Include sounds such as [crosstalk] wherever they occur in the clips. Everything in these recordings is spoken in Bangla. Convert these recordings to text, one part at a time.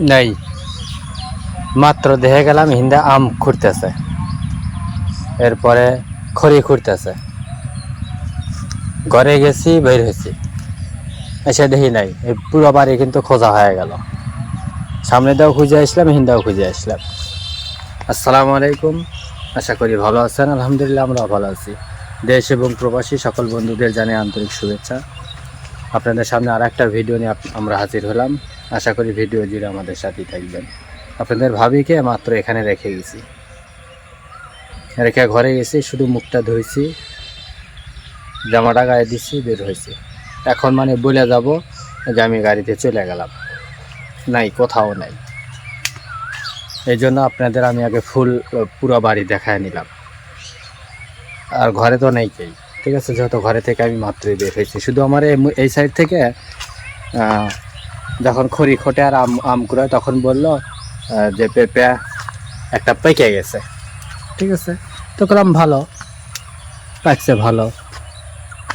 নেই। মাত্র দেখে গেলাম হিন্দা আম খুঁড়তেছে। এরপরে খড়ি খুঁড়তেছে। ঘরে গেছি, বের হয়েছি। এসে দেখি নাই। এই পুরো বাড়ি কিন্তু খোঁজা হয়ে গেল। সামনে দাও খুঁজে আসলাম, হিন্দাও খুঁজে আসলাম। আসসালামু আলাইকুম। আশা করি ভালো আছেন। আলহামদুলিল্লাহ আমরা ভালো আছি। দেশ এবং প্রবাসী সকল বন্ধুদের জানে আন্তরিক শুভেচ্ছা। আপনাদের সামনে আর একটা ভিডিও নিয়ে আমরা হাজির হলাম। আশা করি ভিডিও জুড়ে আমাদের সাথেই থাকবেন। আপনাদের ভাবিকে মাত্র এখানে রেখে গেছি। রেখে ঘরে গেছি শুধু মুখটা ধুইছি, জামাটা গায়ে দিচ্ছি বের হয়েছি। এখন মানে বলে যাব যে আমি গাড়িতে চলে গেলাম। নাই, কোথাও নাই। এই জন্য আপনাদের আমি আগে ফুল, পুরো বাড়ি দেখায় নিলাম। আর ঘরে তো নেই কেই ঠিক আছে, যেহেতু ঘরে থেকে আমি মাত্রই বের হয়েছি। শুধু আমার এই সাইড থেকে যখন খড়ি খোটে আর আম আম কুড়ায়, তখন বলল যে পেঁপে একটা পেকে গেছে। ঠিক আছে? তো করলাম ভালো, পাকছে ভালো।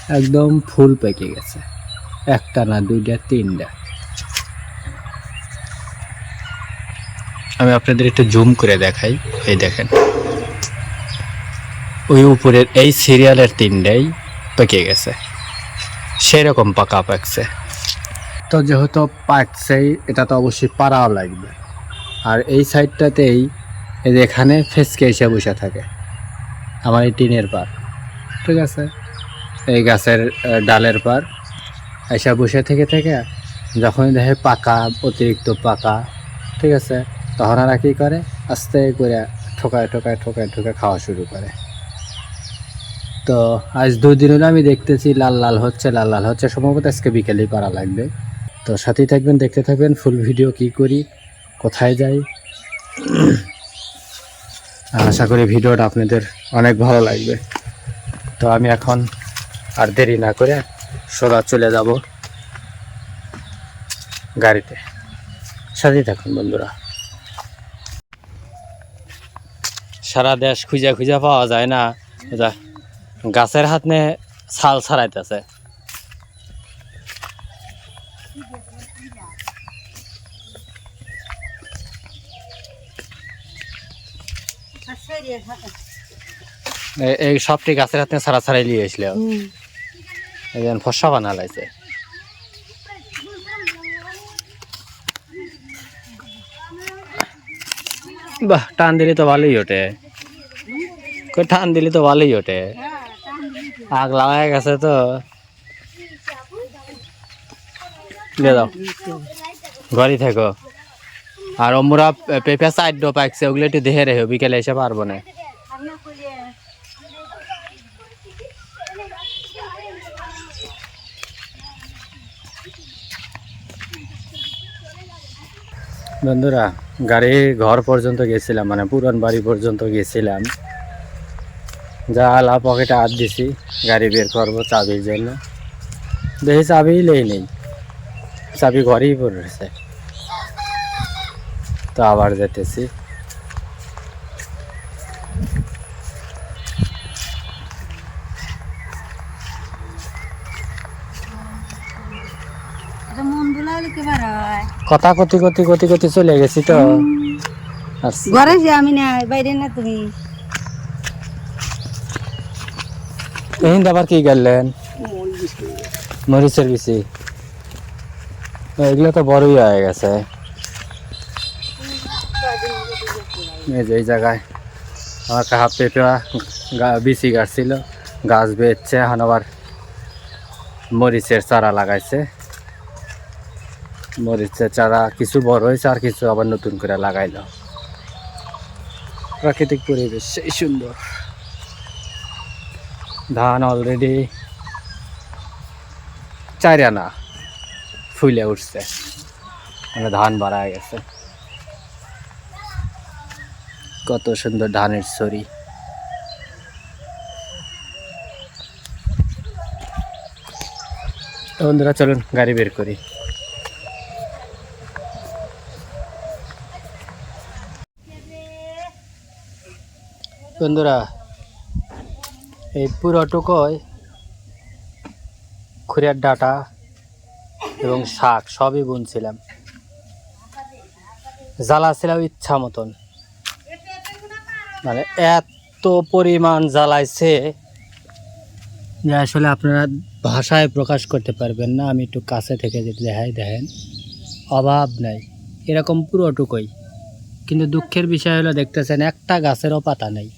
একদম ফুল পেকে গেছে। একটা না দুইটা, তিনটা। আমি আপনাদের একটু জুম করে দেখাই। এই দেখেন। ওই উপরের এই সিরিয়ালের তিনটাই পেকে গেছে। সেরকম পাকা পাকছে। তো যেহেতু পাকছেই এটা তো অবশ্যই পাড়াও লাগবে। আর এই সাইডটাতেই এখানে ফেসকে এসে বসে থাকে। আমার এই টিনের পার ঠিক আছে? এই গাছের ডালের পার এসে বসে থেকে থেকে যখন দেখে পাকা, অতিরিক্ত পাকা, ঠিক আছে? তখন আর কী করে? আস্তে করে ঠোকায় ঠোকায় ঠোকায় ঠোকায় খাওয়া শুরু করে। তো আজ দুই দিন হলো আমি দেখতেছি লাল লাল হচ্ছে, লাল লাল হচ্ছে। সম্ভবত আজকে বিকেলেই করা লাগবে। তো সাথেই থাকবেন, দেখতে থাকবেন ফুল ভিডিও কি করি, কোথায় যাই। আশা করি ভিডিওটা আপনাদের অনেক ভালো লাগবে। তো আমি এখন আর দেরি না করে সোজা চলে যাব গাড়িতে। সাথেই থাকুন বন্ধুরা। সারা দেশ খুঁজে খুঁজে পাওয়া যায় না। গাছের হাত নে ছাল ছাড়াইতেছে। এই সবটি গাছের হাতে ছাড়া ছাড়াই নিয়ে এসলে এই যেন ফসা বানা বাহ টান দিলে তো ভালোই ওঠে। টান দিলে তো ভালোই ওঠে। আগ লাগাই গেছে তো। ঘরই থাকো। আর ওমরা পেঁপে সাইড ডো পাকছে ওগুলো একটু দেখে রেখো, বিকেলে এসে পারব না। বন্ধুরা, গাড়ি ঘর পর্যন্ত গেছিলাম মানে পুরান বাড়ি পর্যন্ত গেছিলাম। যা আলা পকেটে হাত দিছি, গাড়ি বের করব চাবির জন্য। দেখি চাবি লেই নেই। চাবি ঘরেই পড়েছে তো আবার যেতেছি। কথা কতি কতি কতি কতি চলে গেছি তো। ঘরে যে আমি না বাইরে না তুমি? এহিন আবার কি গেলেন মরিচের বেশি এগুলো তো বড়ই হয়ে গেছে। এই যে, এই জায়গায় আমার হাফ পেঁপা বিচি গাছ ছিল, গাছ বেচছে, এখন আবার মরিচের চারা লাগাইছে। মরিচের চারা কিছু বড় হয়েছে, আর কিছু আবার নতুন করে লাগাইলো। প্রাকৃতিক পরিবেশ, সেই সুন্দর। ধান অলরেডি চার আনা ফুলে উঠছে। মানে ধান বাড়া গেছে। কত সুন্দর ধানের ছড়ি। বন্ধুরা, চলুন গাড়ি বের করি। বন্ধুরা, এই পুরোটুকুই খুঁড়িয়ার ডাটা এবং শাক, সবই বুনছিলাম। জ্বালাছিল ইচ্ছা মতন। মানে এত পরিমাণ জ্বালাইছে যে আসলে আপনারা ভাষায় প্রকাশ করতে পারবেন না। আমি একটু কাছে থেকে যদি দেখাই, দেখেন। অভাব নাই। এরকম পুরোটুকুই। কিন্তু দুঃখের বিষয় হলো, দেখতেছেন একটা গাছেরও পাতা নেই।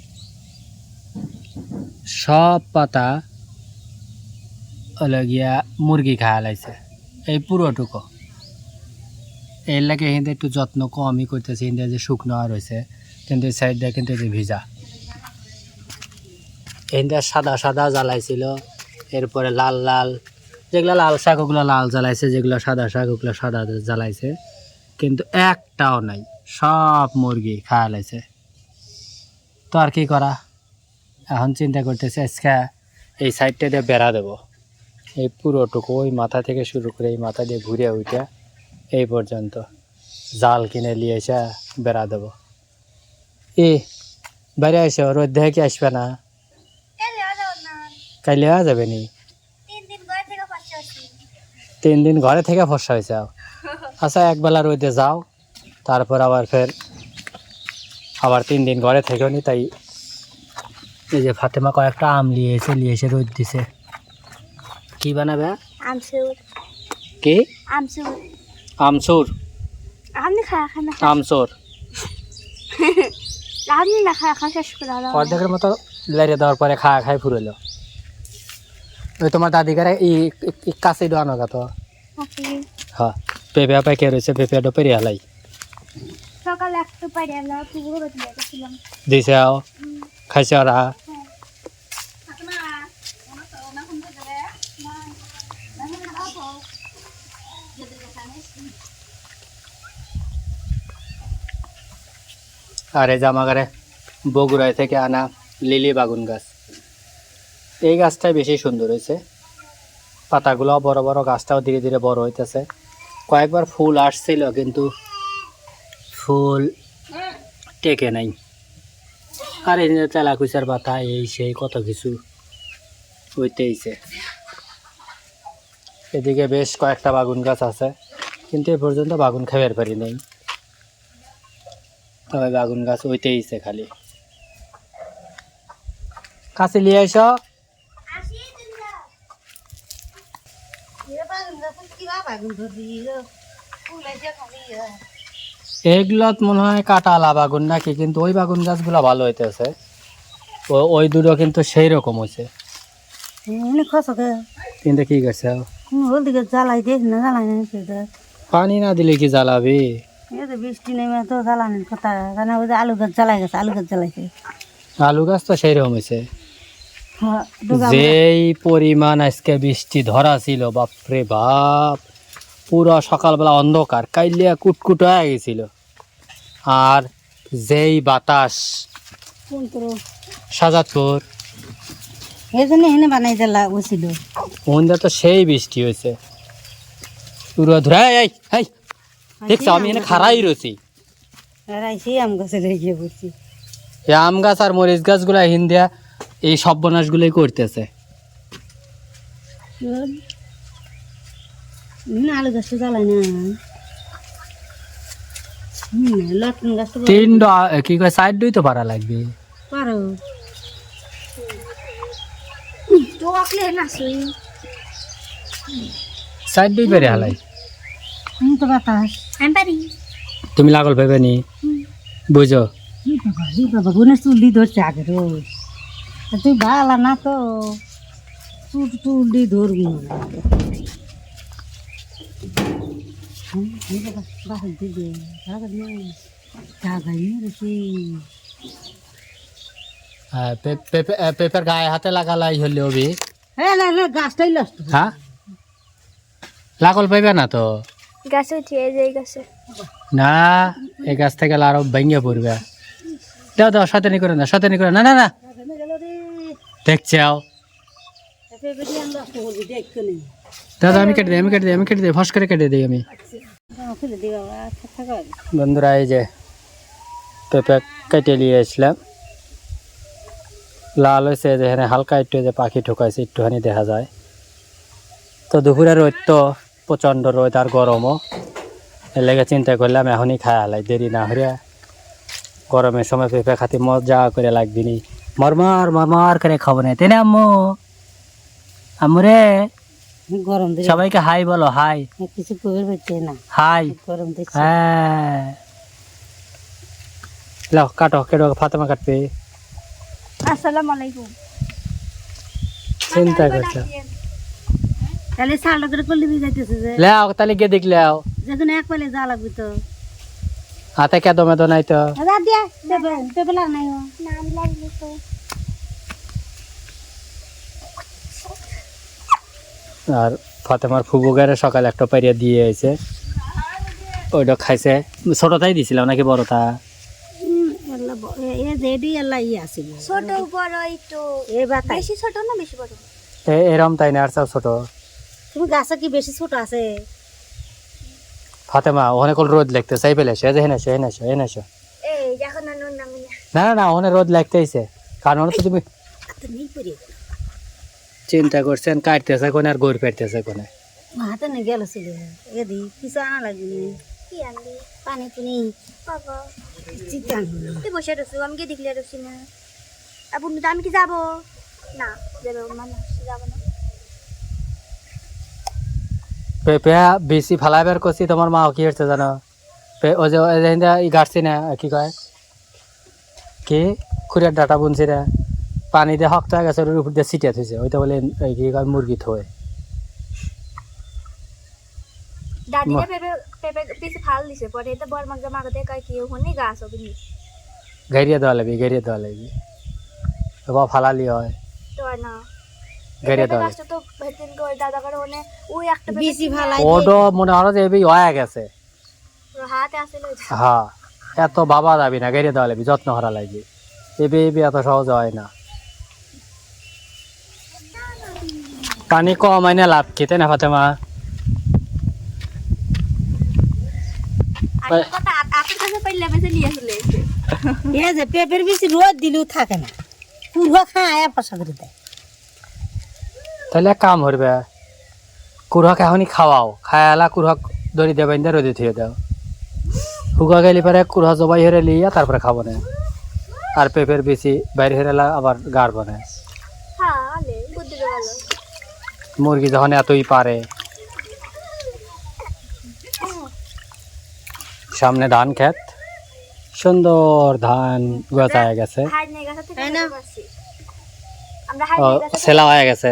সব পাতা হলো গিয়া মুরগি খাওয়া লাইছে এই পুরোটুকু এর লাগে হিন্দে একটু যত্ন কমই করতেছে, হিন্দে যে শুকনো আর হয়েছে কিন্তু এই সাইডটা কিন্তু যে ভিজা। হিন্দে সাদা সাদা জ্বালাইছিল, এরপরে লাল লাল, যেগুলো লাল শাক ওগুলো লাল জ্বালাইছে, যেগুলো সাদা শাক ওগুলো সাদা জ্বালাইছে, কিন্তু একটাও নাই, সব মুরগি খাওয়া লাইছে। তো আর কি করা? এখন চিন্তা করতেছে, আজকে এই সাইডটা দিয়ে বেড়া দেবো। এই পুরোটুকু ওই মাথা থেকে শুরু করে এই মাথা দিয়ে ঘুরে উঠে এই পর্যন্ত। জাল কিনে নিয়ে এসে বেড়া দেবো। এ বাইরে এসো রোদ দেখে কি আসবে না? কাইলে আওয়া যাবে নি? তিন দিন ঘরে থেকে ফসা হয়েছে? আচ্ছা একবেলা রোদে যাও তারপর আবার ফের আবার তিন দিন ঘরে থেকেও নি তাই এই যে ফাতেমা কয়েকটা আম নিয়ে এসে নিয়ে এসে রোদ দিছে। কি বানাবে? আমসুর কি? আমসুর আমসুর আপনি খাওয়া খান আমসুর আপনি না খাওয়া [laughs] খাওয়া শেষ করে অর্ধেকের মতো লাইরে দেওয়ার পরে খাওয়া খাই ফুরলো ওই তোমার দাদিকারে ই ই- কাছে দেওয়া নগা তো। হ্যাঁ পেঁপে পাইকে রয়েছে পেঁপেটা পেরিয়ে হালাই সকালে একটু পাইরে আও। খাইছে ওরা। আর জামাগারে বগুড়ায় থেকে আনা লিলি বাগুন গাছ। এই গাছটাই বেশি সুন্দর হয়েছে। পাতাগুলো বড় বড়, গাছটাও ধীরে ধীরে বড় হইতেছে। কয়েকবার ফুল আসছিল, কিন্তু ফুল টেকে নাই। আর এই যে তেলাকুচার পাতা, এই সেই কত কিছু হইতেইছে। এদিকে বেশ কয়েকটা বাগুন গাছ আছে। কিন্তু এ পর্যন্ত বাগুন খাবার পারি নাই। তবে বাগুন গাছ হইতেইছে খালি। কাছে নিয়ে এসো এগুলত মনে হয় কাটালা বাগুন নাকি কিন্তু ওই বাগুন গাছগুলো ভালো হইতেছে। ওই দুটো কিন্তু সেই রকম হয়েছে কিন্তু কি করছে? জ্বালাই না জ্বালাই পানি না দিলে কি জ্বালাবি? এই তো বৃষ্টি নেমে তো জ্বালানির কথা কেন ওই যে আলু গাছ জ্বালাই গেছে আলু গাছ জ্বালাইছে। আলু গাছ তো হয়েছে। হ্যাঁ, যেই পরিমাণ আজকে বৃষ্টি ধরা ছিল বাপরে বাপ পুরো সকালবেলা অন্ধকার কাইলিয়া কুটকুট হয়ে গেছিল। আর যেই বাতাস সাজাদপুর। এই জন্য এখানে বানাই বসিল ওখানটা তো সেই বৃষ্টি হয়েছে। পুরো ধরে এই এই দেখছ আমি এখানে খারাই রয়েছি। আর আইসি আম গাছে রেখে পড়ছি। এই আম গাছ আর মরিচ গাছগুলা হিন্দিয়া এই সর্বনাশগুলোই করতেছে। আলু না। তিন কি কয় সাইড দুই তো পারা লাগবে। পারো। তো আকলে না শুই সাইড দুই পেরে হালাই। আমি তো বাতাস। আমি পারি। তুমি লাগল ভেবে নি? বুঝো। বাবা গুনে চুল ধরছে আগে রোজ তুই ভালা না তো। চুল চুল দিয়ে ধরবি পেঁপে এ, পেঁপের গায়ে হাতে লাগালাই হলে হবে। হ্যাঁ না না গাছটাই নষ্ট। হ্যাঁ? লাগল পাইবে না তো? গাছে উঠিয়ে যাই গাছে। না এই গাছ থেকে আরও ভেঙে পড়বে। দাও দাও সাতানি করে না সাতানি করে না না না। দেখছি আও। দাদা আমি কেটে দিই আমি কেটে দিই আমি কেটে দিই ফস করে কেটে দিই আমি। বন্ধুরা এই যে পেঁপে কেটে নিয়ে এসলাম লাল হয়েছে যেখানে হালকা একটু যে পাখি ঠোকাইছে একটুখানি দেখা যায়। তো দুপুরে রোদ তো প্রচণ্ড রোদ আর গরমও। এর লেগে চিন্তা করলাম এখনই খায় হালাই দেরি না হরিয়া গরমের সময় পেঁপে খাতে মজা করে লাগবি নি মরমার মরমার করে খাব না। তাই না আম্মু। আম্মু রে। গরম সবাইকে হাই বলো হাই। কিছু না। হাই। গরম হ্যাঁ। লাও কাটো কেটো ফাতেমা কাটবে। আসসালামু আলাইকুম। চিন্তা করছ। তাহলে সালটা করে করলে যাইতেছে যে। লাও তাহলে গিয়ে দেখলাও যখন এক পালে যা লাগবে তো। হাতে কেদো মেদো নাই তো। যা দিয়া পেঁপে লাগ নাই ও। নাম লাগবে তো। আর ফাতেমার ফুবুগারে সকালে একটা পাইরিয়া দিয়ে আইছে। ওইটা খাইছে। ছোটটাই দিছিলাম নাকি বড়টা এরম তাই না আর সব ছোট? তুমি গাছে কি বেশি ছোট আছে? ফাতেমা ওখানে কোন রোদ লাগতে চাই পেলে এসো হেন এসো হেন এসো হেন নামি না না না না ওখানে রোদ লাগতে আইছে কারণ তো তুমি চিন্তা করছেন কাটতেছে কোনে আর গোর পেটতেছে কোনে? হাতে না গেল ছিল এদি কিছু আনা লাগবে? কি আনলি পানি পুনি বাবা চিকেন তুই বসে রসু আমি কি দেখলে রসি না। আবু আমি কি যাব? না যাবে মানে যাব না। পেঁপে বেশি ফালাইবার করছি তোমার মা কি হচ্ছে জানো? ওই যে গাড়ছি না কি কয়? কি? খুঁড়িয়ার ডাটা বুনছি না পানি দিয়ে শক্ত হয়ে গেছে ওর উপর দিয়ে ছিটিয়ে থইছে ওইটা বলে কি কয় মুরগি থয় দাদিটা পেঁপে পেঁপে পিছে ফাল দিছে পরে এটা বর কয় কি ওখানে গাছ হবে নি গাড়িয়ে দেওয়া লাগবে গাড়িয়ে দেওয়া লাগবে ফালালি হয়। তো না। গাড়িয়ে পেঁপে তো ভেতরিন করে দাদা করে ওনে ওই একটা বেশি কিনে ভালাই মনে হয় যে এই হয়ে গেছে। হাতে আসলে হ্যাঁ এত বাবা যাবি না লাগবে যত্ন করা লাগবে। এবে এবে এত সহজ হয় না। পানি কম আইনে লাভ খেতে না ফাতেমা? পেঁপের বেশি রোদ দিলেও থাকে না। পুরো খায় পয়সা করে দেয়। তাহলে এক কাম করবে কুড়হক এখনই খাওয়াও খায়ালা কুড়হক ধরি দেবেন দিয়ে রোদে থুয়ে দাও। হুগা গেলি পরে কুড়হা জবাই হেরে লিয়া তারপরে খাব না। আর পেঁপের বেশি বাইরে হেরেলা আবার গাড়ব না। হ্যাঁ আলে বুদ্ধিটা ভালো মুরগি যখন এতই পারে সামনে ধান খেত সুন্দর ধান গজায় গেছে। নিয়ে গেছে সেলা হয়ে গেছে।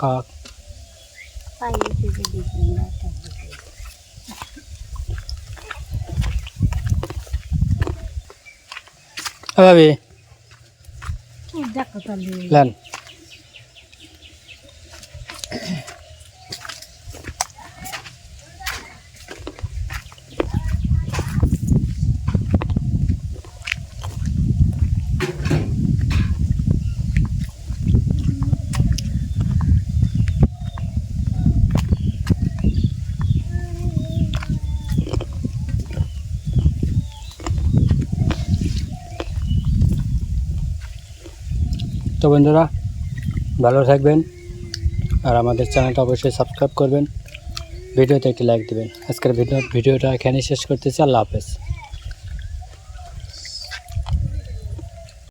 কাক ভাবি। দেখো তাহলে। তো বন্ধুরা, ভালো থাকবেন আর আমাদের চ্যানেলটা অবশ্যই সাবস্ক্রাইব করবেন। ভিডিওতে একটি লাইক দেবেন। আজকের ভিডিও ভিডিওটা এখানেই শেষ করতে চাই আল্লাহ হাফেজ।